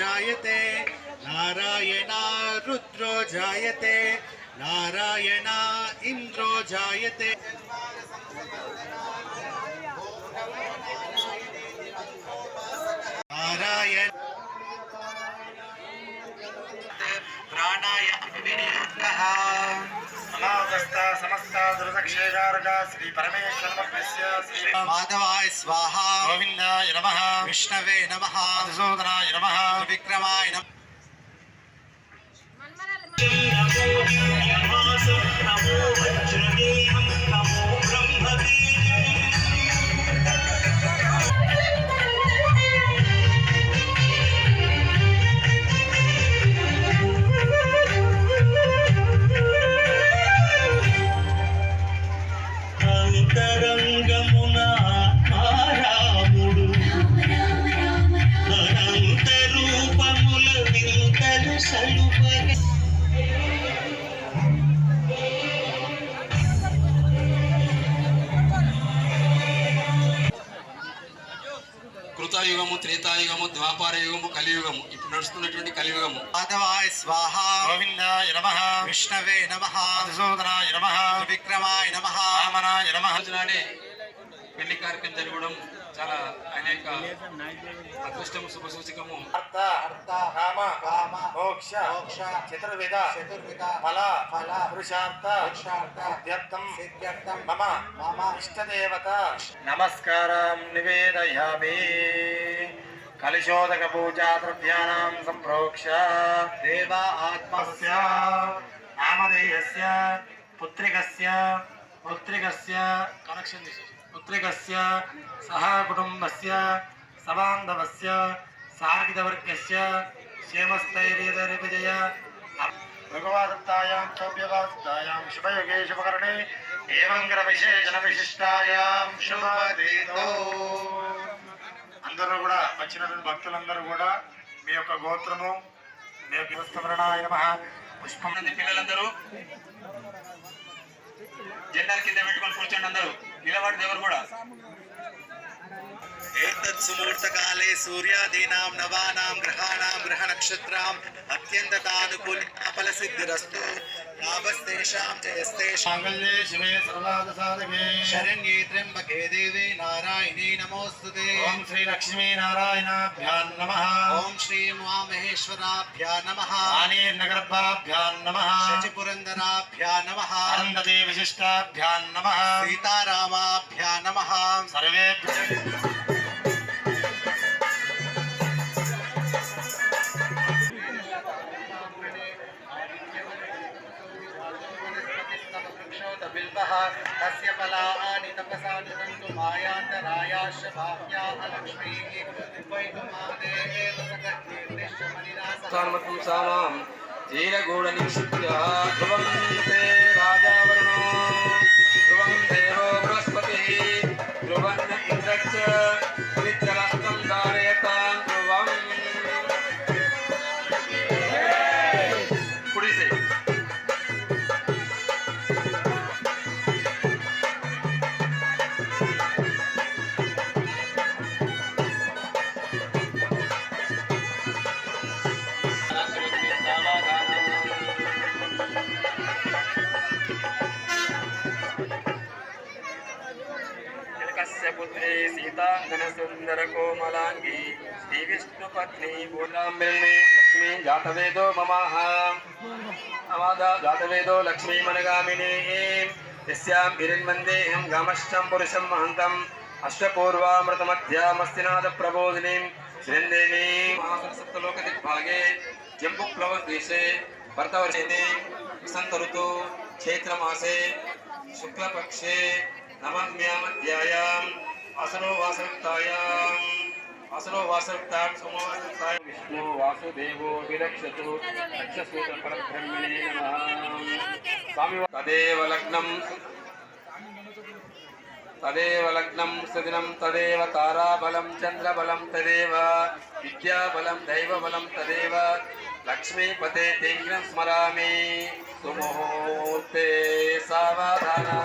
जायते। नारायणा रुद्रो जायते। नारायणा इन्द्रो जायते। नारायण। प्राणाय మహాగస్తా సమస్త దురదక్షేగారుడ శ్రీ పరమేశ్వరమస్య శ్రీ మాధవాయ స్వాహ. గోవిందాయ నమ. విష్ణవే నమ. నమ. విక్రమాయ నమ. కలియుగము. ఇప్పుడు నడుస్తున్నటువంటి కలియుగము. మాధవాయ స్వాహ. గోవిందాయ నమ. విష్ణవే నమ. మధుసూదనాయ నమ. విక్రమాయ నమ. రామనాయ నమ. రోజునాడే పెళ్ళి కార్యక్రమం జరగడం చాలా అనేక అదృష్టము శుభ సూచకము అర్థ అర్థ కామ కామ మోక్ష మోక్ష చతుర్విధ చతుర్విధ ఫల ఫల పురుషార్థ పురుషార్థ సిద్ధ్యర్థం మమ మమ. ఇష్టదేవత. నమస్కారం నివేదయామి. కలిశోదక పూజా ద్రవ్యానాం సంప్రోక్ష దేవ ఆత్మస్య నామధేయస్య పుత్రికస్య పుత్రికస్య కనెక్షన్ పుత్రికస్య సహ కుటుంబస్య సబాంధవస్య సార్గితవర్గస్య క్షేమస్థైర్యవిజయ భగవద్గీతాయాం సౌభ్యవాస్తాయాం శుభయోగే శుభకరణే. అందరూ కూడా వచ్చినటువంటి భక్తులందరూ కూడా మీ యొక్క గోత్రము మీ యొక్క పుష్పం పిల్లలందరూ. జెండాల కింద పెట్టుకొని కూర్చోండి అందరూ. నిలబడి ఎవరు కూడా? एतत् सुमुहूर्तकाले सूर्यादीनां नवानां ग्रहाणां ग्रहनक्षत्राम् अत्यन्ततानुकूलफलसिद्धिरस्तु लाभस्तेषां जयस्तेषां माङ्गल्ये शिवे सर्वादसाधके। शरण्ये त्र्यम्बके देवे नारायणे नमोऽस्तु ते। ॐ श्रीलक्ष्मी नारायणाभ्यां नमः। ॐ श्री उमामहेश्वराभ्या नमः। आनीर्नगरभाभ्यां नमः। शचिपुरन्दराभ्या नमः। अरुन्धती विशिष्टाभ्यां नमः। सीतारामाभ्या नमः। सर्वेभ्यः तस्य फलानि तपसा निदन्तु मायान्तरायाश्च भाव्याः लक्ष्मीः द्वैतु ध्रुवं देवो बृहस्पतिः ध्रुवन्न इन्द्रश्च శ్రీ విష్ణు పత్ని పూర్ణాంబిల్ని లక్ష్మీ జాతవేదో మమాహ అమాదా జాతవేదో లక్ష్మీ మనగామిని యస్యాం హిరణ్మందేహం గామశ్చం పురుషం మహంతం అష్టపూర్వామృతమధ్యామస్తినాథ ప్రబోధినీం శ్రీదేవీం సప్తలోక దిగ్భాగే జంబుప్లవ దేశే భర్తవర్షేనే అసలు ఋతు చైత్రమాసే విష్ణు వాసుదేవో విరక్షతు రక్షసూత పరబ్రహ్మణే స్వామి తదేవ లగ్నం. తదేవ లగ్నం సుదినం తదేవ తారాబలం చంద్రబలం తదేవ విద్యాబలం దైవబలం తదేవ లక్ష్మీపతే తేంగ్రం స్మరామి. సుముహూర్తే సావధానా.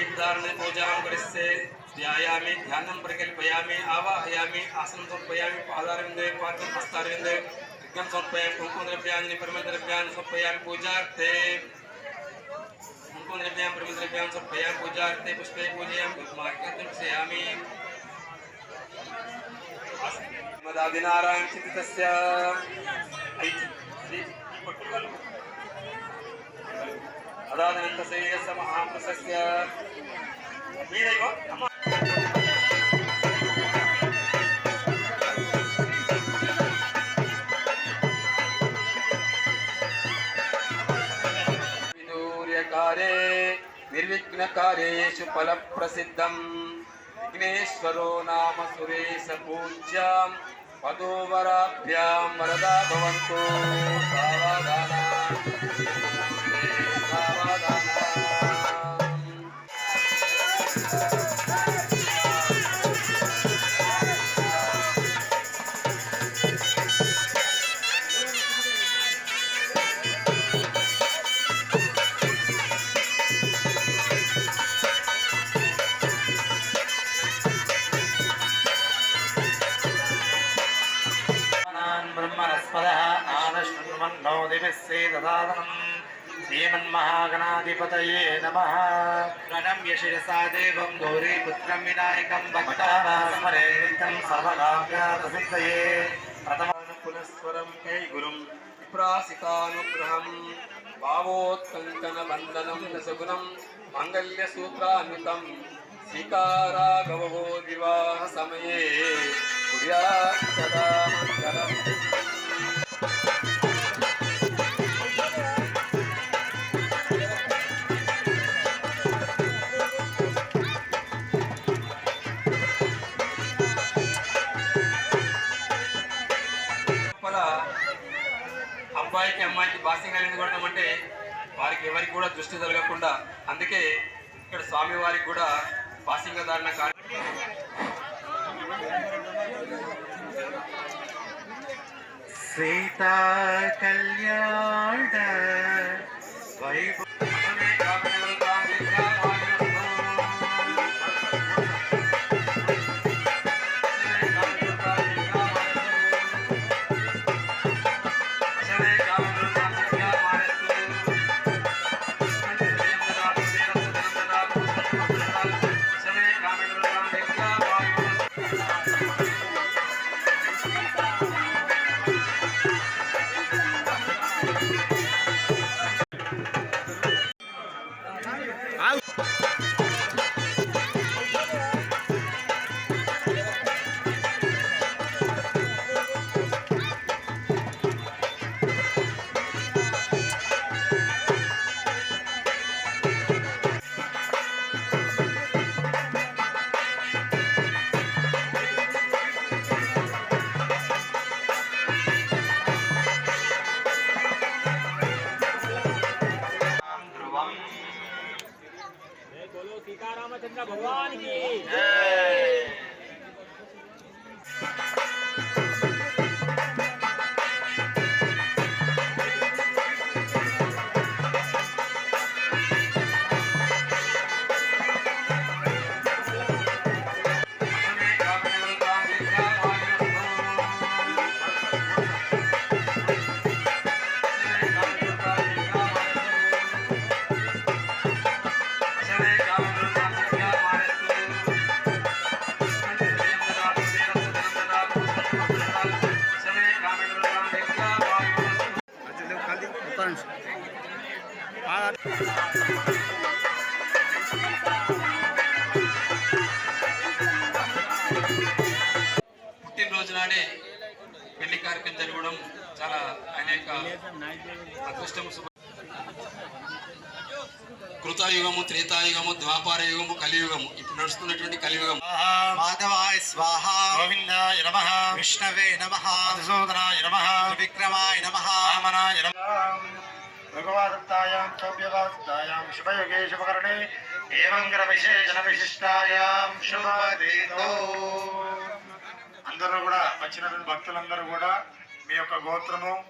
प्रवीणदारणे पूजां करिष्ये आसन ध्यानं प्रकल्पयामि, आवाहयामि, आसनं समर्पयामि, पादारविन्दे पात्रं हस्तारविन्दे यज्ञं समर्पयामि कुङ्कुमद्रव्याणि परमद्रव्याणि समर्पयामि, पूजार्थे। कुङ्कुमद्रव्याणि पूजार्थे, पुष्पे पूजयामि पुष्पार्घ्यं दर्शयामि। मदादिनारायण चित्तस्य ऐति श्री ಅದಾದನಂತರ ಮಹಾಪ್ರಸಸ್ಯ फल प्रसिद्ध विघ्नेश्वरो नाम सुरेश पूज्याम पदोवराभ्याम वरदा भवन्तु। सावधाना శ్రీ దదాదనం श्रीमन्महागणाधिपतये नमः प्रणम्य शिरसा देवं गौरीपुत्रं विनायकं भक्तानामरेतं सर्वदाभ्यासिद्धये प्रथमानुकुलस्वरं हे गुरुं विप्रासितानुग्रहं भावोत्कङ्कनबन्धनं रसगुणं माङ्गल्यसूत्रान्वितं सीताराघवो दिवाः समये कुर्यात् सदा వారికి కూడా దృష్టి జరగకుండా అందుకే ఇక్కడ స్వామి వారికి కూడా బాసింగ ధారణ కార్య సీతా కళ్యాణ వైభవ త్రేతాయుగము త్రేతాయుగము ద్వాపార యుగము కలియుగము. ఇప్పుడు నడుస్తున్నటువంటి కలియుగం మాధవాయ స్వాహ. గోవిందాయ నమ. విష్ణవే నమ. మధుసూదనాయ నమ. విక్రమాయ నమ. వామనాయ నమ. భగవదత్తాయాం చౌభ్యవాస్తాయాం శుభయోగే శుభకరణే. ఏవం గ్ర విశేషణ విశిష్టాయాం. శుభదేదో అందరూ కూడా వచ్చినటువంటి భక్తులందరూ కూడా మీ యొక్క గోత్రము.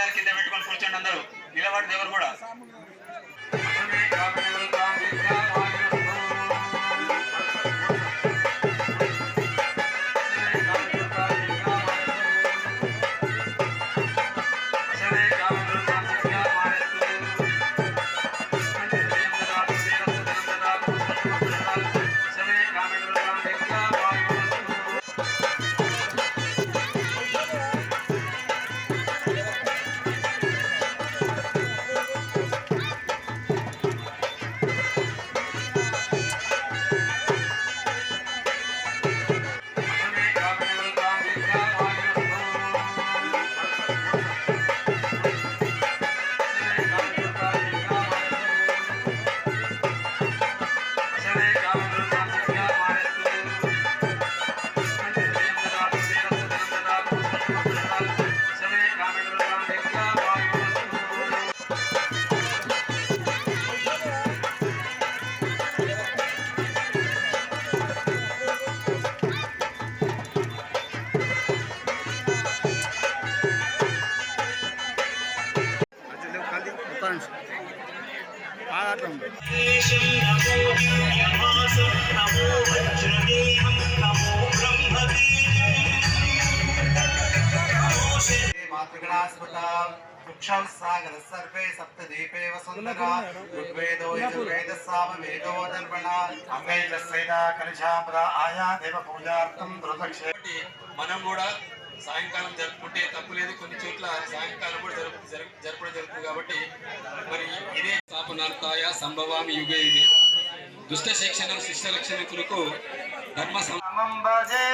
జెండాల కింద పెట్టుకొని కూర్చోండి అందరూ. నిలబడి ఎవరు కూడా? శ- మాతృగణాస్మత వృక్షం సాగర సర్వే సప్తదీపే వసుంధర ఋగ్వేదో యజుర్వేద సామవేదో దర్పణ అంగైల సైన కలిశాంబర ఆయా దేవ పూజార్థం ధృతక్షే కాబట్టి మనం కూడా సాయంకాలం జరుపుకుంటే తప్పు లేదు. కొన్ని చోట్ల సాయంకాలం కూడా జరుపు జరపడం జరుగుతుంది కాబట్టి మరి ఇదే స్థాపనార్థాయ సంభవామి యుగే యుగే దుష్ట శిక్షణ శిష్ట రక్షణకులకు ధర్మ సం- భజే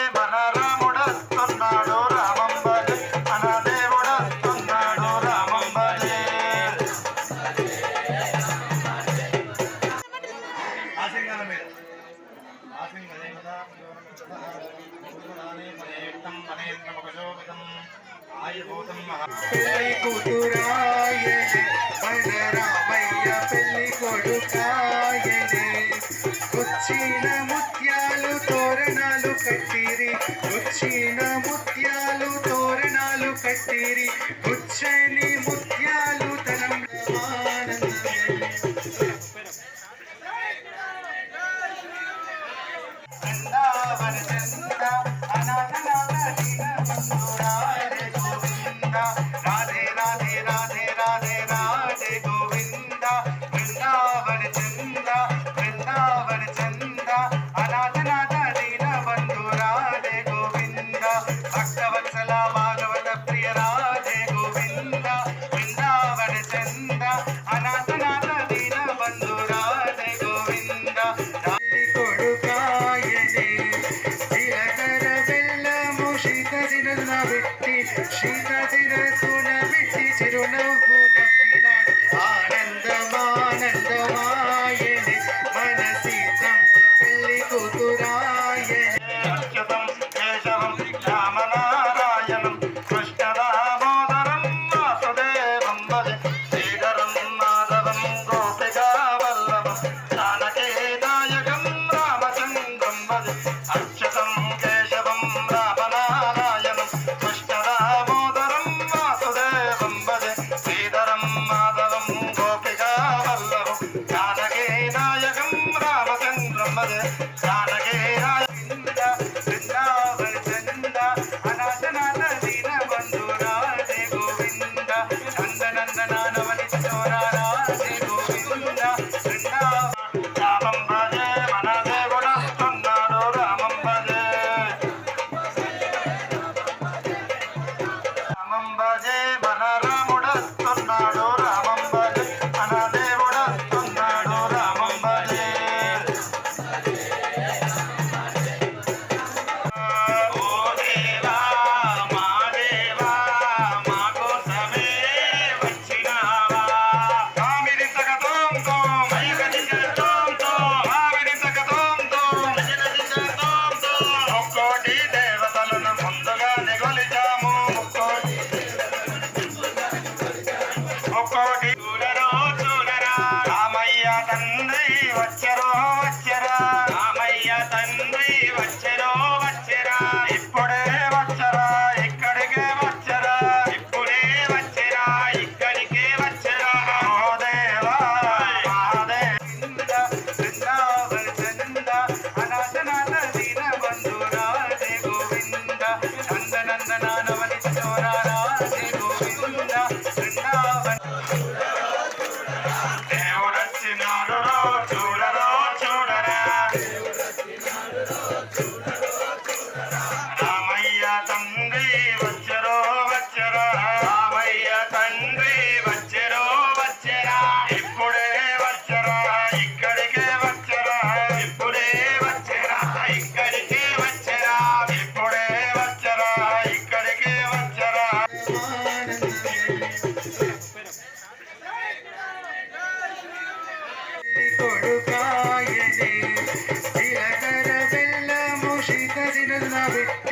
Thank you. Thank you. ஜானகே കൊടുക്കായതേ. ചിലകര വെല്ലമോഷിതതിനാവിട്ട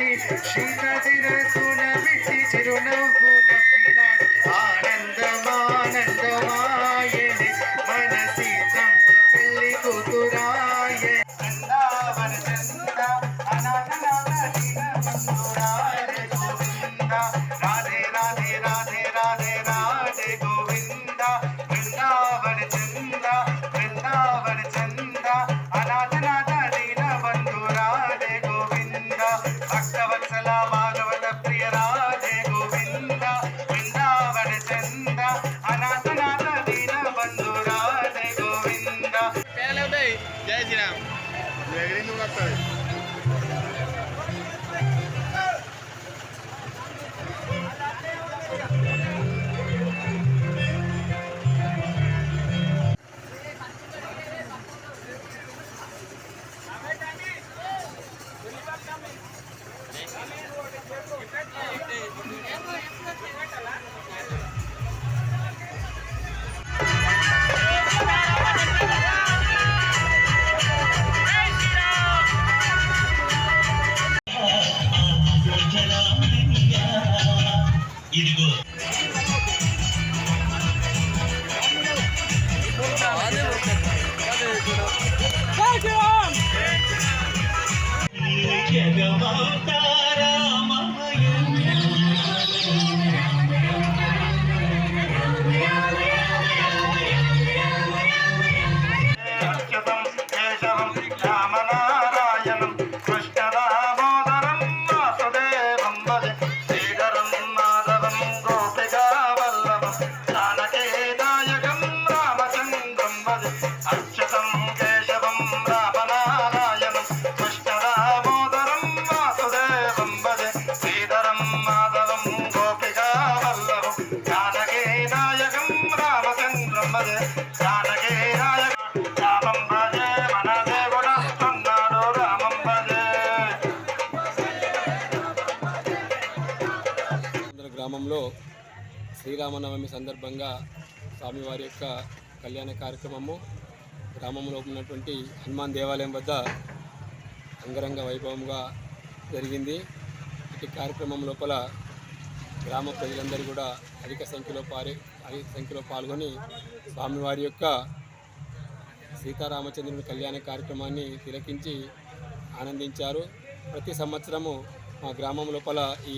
বাবা శ్రీరామనవమి సందర్భంగా స్వామివారి యొక్క కళ్యాణ కార్యక్రమము గ్రామంలో ఉన్నటువంటి హనుమాన్ దేవాలయం వద్ద అంగరంగ వైభవంగా జరిగింది. ఇటు కార్యక్రమం లోపల గ్రామ ప్రజలందరూ కూడా అధిక సంఖ్యలో పారి అధిక సంఖ్యలో పాల్గొని స్వామివారి యొక్క సీతారామచంద్రుని కళ్యాణ కార్యక్రమాన్ని తిలకించి ఆనందించారు. ప్రతి సంవత్సరము మా గ్రామం లోపల ఈ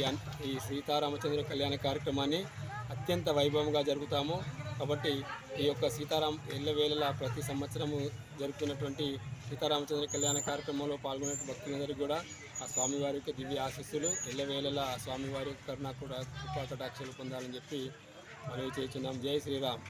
ఈ సీతారామచంద్ర కళ్యాణ కార్యక్రమాన్ని అత్యంత వైభవంగా జరుపుతాము. కాబట్టి ఈ యొక్క సీతారాం ఎల్లవేళలా ప్రతి సంవత్సరము జరుపుకున్నటువంటి సీతారామచంద్ర కళ్యాణ కార్యక్రమంలో పాల్గొనే భక్తులందరికీ కూడా ఆ స్వామివారి యొక్క దివ్య ఆశస్సులు. ఎల్లవేళలా ఆ స్వామివారి కరుణ కూడా కృపా కటాక్షలు పొందాలని చెప్పి మనవి చేస్తున్నాం. జై శ్రీరామ్.